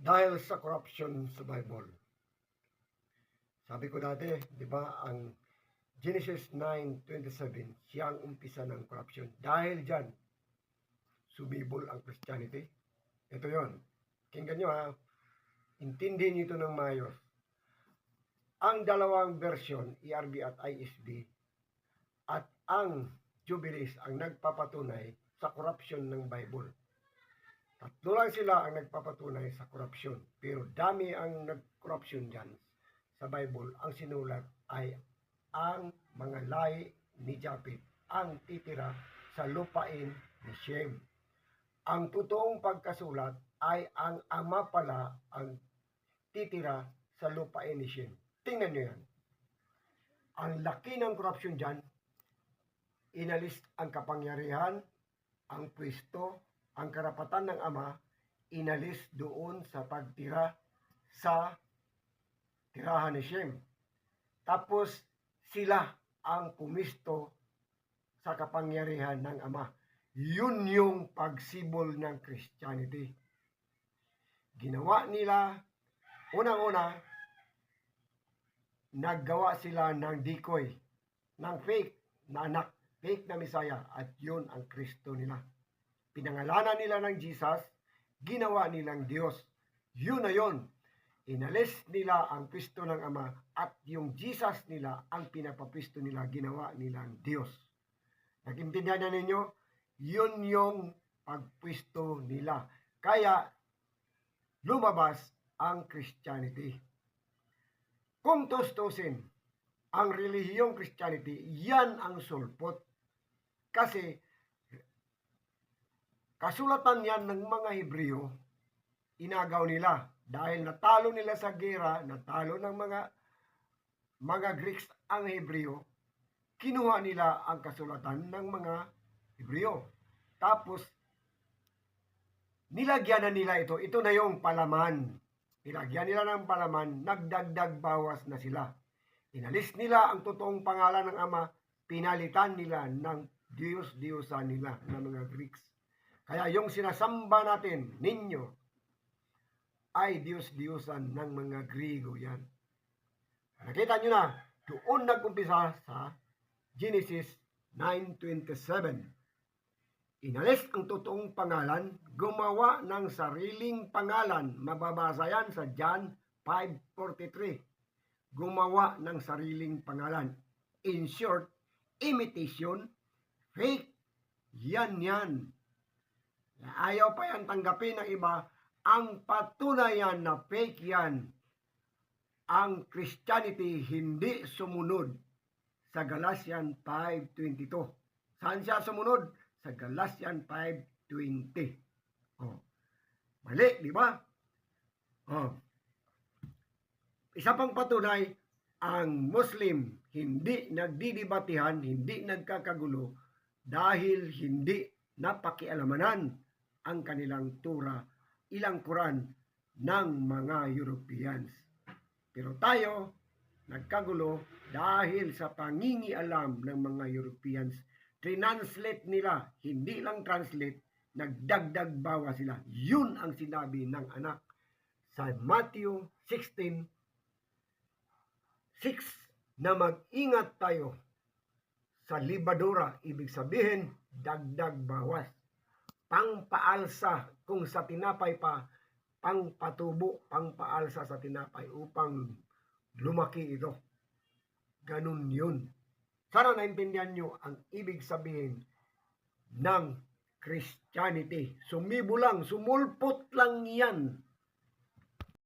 dahil sa corruption sa Bible. Sabi ko dati, di ba, ang Genesis 9.27, siya umpisa ng corruption. Dahil dyan, sumibol ang Christianity. Ito yon. Kinggan nyo ha. Intindihin nyo ito ng mayos. Ang dalawang version, ERB at ISB, at ang Jubilees ang nagpapatunay sa corruption ng Bible. Tatlo lang sila ang nagpapatunay sa corruption. Pero dami ang nag-corruption dyan sa Bible. Ang sinulat ay ang mga lahi ni Japet ang titira sa lupain ni Shem. Ang totoong pagkasulat ay ang ama pala ang titira sa lupain ni Shem. Tingnan nyo yan. Ang laki ng corruption dyan, inalis ang kapangyarihan, ang pwesto, ang karapatan ng ama, inalis doon sa pagtira sa tirahan ni Shem. Tapos sila ang pumisto sa kapangyarihan ng ama. Yun yung pagsibol ng Christianity. Ginawa nila, unang-una, naggawa sila ng decoy, ng fake na anak, fake na Misaya, at yun ang Kristo nila. Pinangalanan nila ng Jesus, ginawa nilang Diyos. Yun na yun. Inalis nila ang Kristo ng Ama at yung Jesus nila ang pinapapisto nila, ginawa nilang Diyos. Nagintindihan na ninyo? Yun yung pagpwisto nila. Kaya lumabas ang Christianity. Kung tustusin, ang relihiyong Christianity, yan ang sulpot. Kasi kasulatan yan ng mga Hebreo, inagaw nila. Dahil natalo nila sa gera, natalo ng mga mga Greeks ang Hebreo, kinuha nila ang kasulatan ng mga Hebreo. Tapos, nilagyan na nila ito. Ito na yung palaman. Nilagyan nila ng palaman, nagdagdag bawas na sila. Inalis nila ang totoong pangalan ng Ama, pinalitan nila ng Diyos-Diyosa nila ng mga Greeks. Kaya yung sinasamba natin, ninyo, ay Diyos-Diyosan ng mga Griego yan. Nakita nyo na, doon nag-umpisa sa Genesis 9.27. Inalis ang totoong pangalan, gumawa ng sariling pangalan. Mababasa yan sa John 5.43. Gumawa ng sariling pangalan. In short, imitation, fake, yan yan. Ayaw pa yan tanggapin ng iba, ang patunayan na fake yan. Ang Christianity hindi sumunod sa Galatian 5.22. Saan siya sumunod? Sa Galatian 5.20. Oh. Mali, di ba? Oh. Isa pang patunay, ang Muslim hindi nagdidibatihan, hindi nagkakagulo dahil hindi napakialamanan ang kanilang tura, ilang Quran ng mga Europeans. Pero tayo, nagkagulo dahil sa pangingialam ng mga Europeans. Translate nila, hindi lang translate, nagdagdag bawa sila. Yun ang sinabi ng anak sa Matthew 16, 6 na mag-ingat tayo sa libadura. Ibig sabihin, dagdag bawas. Pangpaalsa kung sa tinapay pa, pangpatubo, pangpaalsa sa tinapay upang lumaki ito. Ganun yun. Sana naintindihan nyo ang ibig sabihin ng Christianity. Sumibo lang, sumulpot lang yan